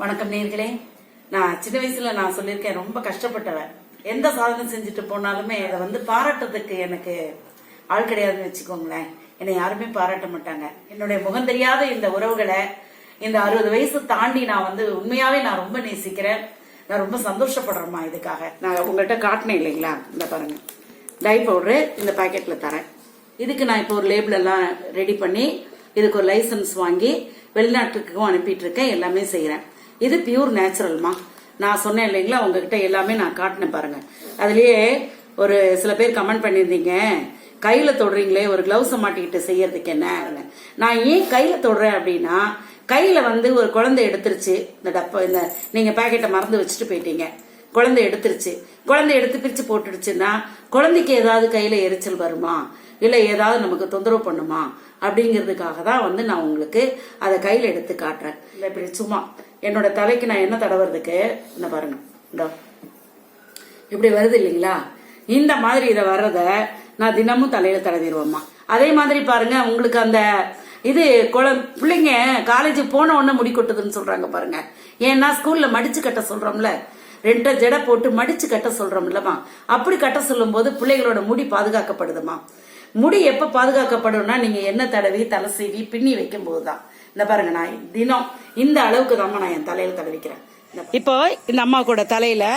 வணக்கம் நேர்களே. நான் சின்ன வயசுல நான் சொல்லியிருக்கேன் ரொம்ப கஷ்டப்பட்டவன். எந்த சாதனை செஞ்சுட்டு போனாலுமே அதை வந்து பாராட்டுறதுக்கு எனக்கு ஆள் கிடையாதுன்னு வச்சுக்கோங்களேன். என்னை யாருமே பாராட்ட மாட்டாங்க. என்னுடைய முகம் தெரியாத இந்த உறவுகளை இந்த அறுபது வயசு தாண்டி நான் வந்து உண்மையாவே நான் ரொம்ப நேசிக்கிறேன். நான் ரொம்ப சந்தோஷப்படுறேம்மா இதுக்காக. நான் உங்கள்கிட்ட காட்டினேன் இல்லைங்களா? இந்த பாருங்க. டை பவுடரு இந்த பாக்கெட்ல தரேன். இதுக்கு நான் இப்போ ஒரு லேபிள் எல்லாம் ரெடி பண்ணி இதுக்கு ஒரு லைசன்ஸ் வாங்கி வெளிநாட்டுக்கும் அனுப்பிட்டு இருக்கேன். எல்லாமே செய்யறேன் இது பியூர் நேச்சுரல்மா நான் சொன்னேன் இல்லைங்களா? உங்ககிட்ட எல்லாமே நான் காட்டினேன் பாருங்க. அதுலயே ஒரு சில பேர் கமெண்ட் பண்ணியிருந்தீங்க. கையில தொடுறீங்களே ஒரு கிளவுஸ் மாட்டிக்கிட்டு செய்யறதுக்கு என்ன? நான் ஏன் கையில தொடுறேன் அப்படின்னா கையில வந்து ஒரு குழந்தை எடுத்துருச்சு. இந்த டப்பா இந்த நீங்க பேக்கெட்டை மறந்து வச்சுட்டு போயிட்டீங்க. குழந்தை எடுத்துருச்சு. குழந்தை எடுத்து பிரிச்சு போட்டுடுச்சுன்னா குழந்தைக்கு ஏதாவது கையில எரிச்சல் வருமா? இல்லை ஏதாவது நமக்கு தொந்தரவு பண்ணுமா அப்படிங்கிறதுக்காக தான் வந்து நான் உங்களுக்கு அதை கையில் எடுத்து காட்டுறேன். இல்லை இப்படி சும்மா. என்னோட தலைக்கு நான் என்ன தடவுறதுக்கு? இந்த பாருங்க. இந்த. இப்படி வருது இல்லைங்களா? இந்த மாதிரி இதை வர்றத நான் தினமும் தலையில தடவிடுவேம்மா. அதே மாதிரி பாருங்க உங்களுக்கு அந்த இது குழ பிள்ளைங்க காலேஜ் போன உடனே முடி கொட்டுதுன்னு சொல்றாங்க பாருங்க. ஏன்னா ஸ்கூல்ல மடிச்சு கட்ட சொல்றோம்ல. ரெண்டரை ஜடை போட்டு மடிச்சு கட்ட சொல்றோம்லமா அப்படி கட்ட சொல்லும் போது பிள்ளைகளோட முடி பாதுகாக்கப்படுதுமா முடி எப்போ பாதுகாக்கப்படும்னா நீங்கள் எண்ணெய் தடவி தலை சீவி பின்னி வைக்கும்போது தான் இந்த பாருங்க நான் தினம் இந்த அளவுக்கு தான் நான் என் தலையில் தடவிக்கிறேன். இப்போ இந்த அம்மா கூட தலையில்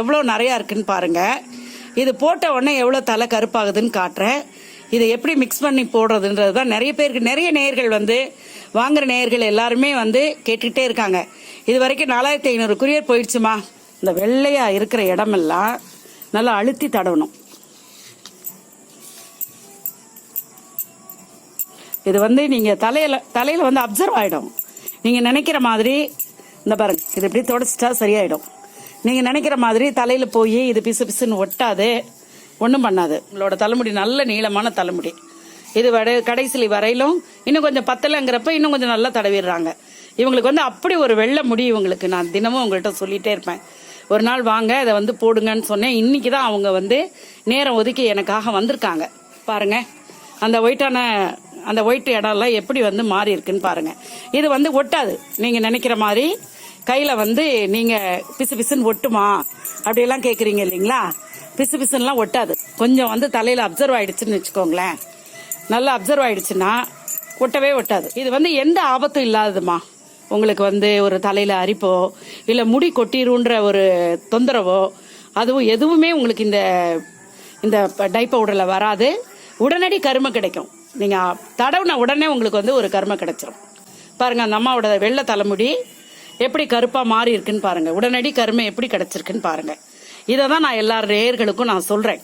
எவ்வளோ நிறையா இருக்குன்னு பாருங்கள் இது போட்ட உடனே எவ்வளோ தலை கருப்பாகுதுன்னு காட்டுறேன். இதை எப்படி மிக்ஸ் பண்ணி போடுறதுன்றது தான் நிறைய பேருக்கு நிறைய நேயர்கள் வந்து வாங்குற நேயர்கள் எல்லாருமே வந்து கேட்டுக்கிட்டே இருக்காங்க. இது வரைக்கும் நாலாயிரத்தி ஐநூறு குரியர் போயிடுச்சுமா? இந்த வெள்ளையாக இருக்கிற இடமெல்லாம் நல்லா அழுத்தி தடவணும். இது வந்து நீங்கள் தலையில் தலையில் வந்து அப்சர்வ் ஆகிடும் நீங்கள் நினைக்கிற மாதிரி இந்த பாருங்க இது இப்படி தொடச்சிட்டா சரியாயிடும். நீங்கள் நினைக்கிற மாதிரி தலையில் போய் இது பிசு பிசுன்னு ஒட்டாது ஒன்றும் பண்ணாது. உங்களோட தலைமுடி நல்ல நீளமான தலைமுடி. இது வட கடைசிலி வரையிலும் இன்னும் கொஞ்சம் பத்தலைங்கிறப்ப இன்னும் கொஞ்சம் நல்லா தடவிடுறாங்க. இவங்களுக்கு வந்து அப்படி ஒரு வெள்ளை முடி இவங்களுக்கு. நான் தினமும் உங்கள்கிட்ட சொல்லிகிட்டே இருப்பேன். ஒரு நாள் வாங்க இதை வந்து போடுங்கன்னு சொன்னேன். இன்றைக்கி தான் அவங்க வந்து நேரம் ஒதுக்கி எனக்காக வந்திருக்காங்க. பாருங்க அந்த ஒயிட்டான அந்த ஒயிட் இடம்லாம் எப்படி வந்து மாறி இருக்குன்னு பாருங்க. இது வந்து ஒட்டாது. நீங்கள் நினைக்கிற மாதிரி கையில் வந்து நீங்கள் பிசு பிசுன்னு ஒட்டுமா? அப்படியெல்லாம் கேட்குறீங்க இல்லைங்களா? பிசு பிசுன்னெலாம் ஒட்டாது. கொஞ்சம் வந்து தலையில் அப்சர்வ் ஆகிடுச்சுன்னு வச்சுக்கோங்களேன். நல்லா அப்சர்வ் ஆகிடுச்சுன்னா ஒட்டவே ஒட்டாது. இது வந்து எந்த ஆபத்தும் இல்லாததுமா? உங்களுக்கு வந்து ஒரு தலையில் அரிப்போ இல்லை முடி கொட்டிருன்ற ஒரு தொந்தரவோ அதுவும் எதுவுமே உங்களுக்கு இந்த இந்த டை பவுடர்ல வராது. உடனடி கருமை கிடைக்கும். நீங்கள் தடவுன உடனே உங்களுக்கு வந்து ஒரு கருமை கிடைச்சிரும். பாருங்கள் அந்த அம்மாவோட வெள்ளை தலைமுடி எப்படி கருப்பாக மாறி இருக்குன்னு பாருங்கள் உடனடி கருமை எப்படி கிடச்சிருக்குன்னு பாருங்கள் இதை தான் நான் எல்லா நேயர்களுக்கும் நான் சொல்கிறேன்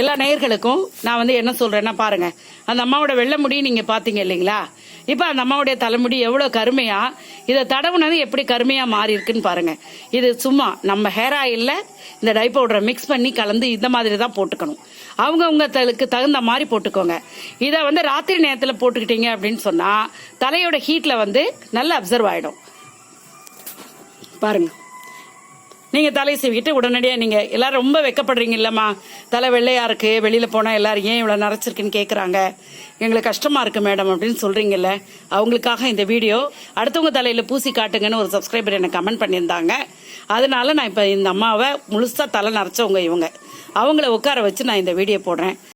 எல்லா நேயர்களுக்கும் நான் வந்து என்ன சொல்றேன்னா பாருங்க. அந்த அம்மாவோட வெள்ளை முடி நீங்க பாத்தீங்க இல்லைங்களா? இப்போ அந்த அம்மாவுடைய தலைமுடி எவ்வளவு கருமையா இதை தடவுனது எப்படி கருமையா மாறி இருக்குன்னு பாருங்க. இது சும்மா நம்ம ஹேர் ஆயில்ல இந்த டை பவுடரை மிக்ஸ் பண்ணி கலந்து இந்த மாதிரி தான் போட்டுக்கணும். அவங்கவுங்க தலுக்கு தகுந்த மாதிரி போட்டுக்கோங்க. இதை வந்து ராத்திரி நேரத்தில் போட்டுக்கிட்டீங்க அப்படின்னு சொன்னா தலையோட ஹீட்ல வந்து நல்லா அப்சர்வ் ஆயிடும். பாருங்க. நீங்க தலை சீவிக்கிட்டு உடனடியாக நீங்க எல்லாரும் ரொம்ப வெக்கப்படுறீங்க இல்லம்மா. தலை வெள்ளையா இருக்கு வெளியில போனா எல்லாரும் ஏன் இவ்வளவு நரைச்சிருக்குன்னு கேட்குறாங்க எங்களுக்கு கஷ்டமா இருக்கு மேடம் அப்படின்னு சொல்றீங்கல்ல. அவங்களுக்காக இந்த வீடியோ. அடுத்தவங்க தலையில பூசி காட்டுங்கன்னு ஒரு சப்ஸ்கிரைபர் எனக்கு கமெண்ட் பண்ணியிருந்தாங்க. அதனால நான் இப்ப இந்த அம்மாவை முழுசா தலை நரைச்சவங்க இவங்க. அவங்கள உட்கார வச்சு நான் இந்த வீடியோ போடுறேன்.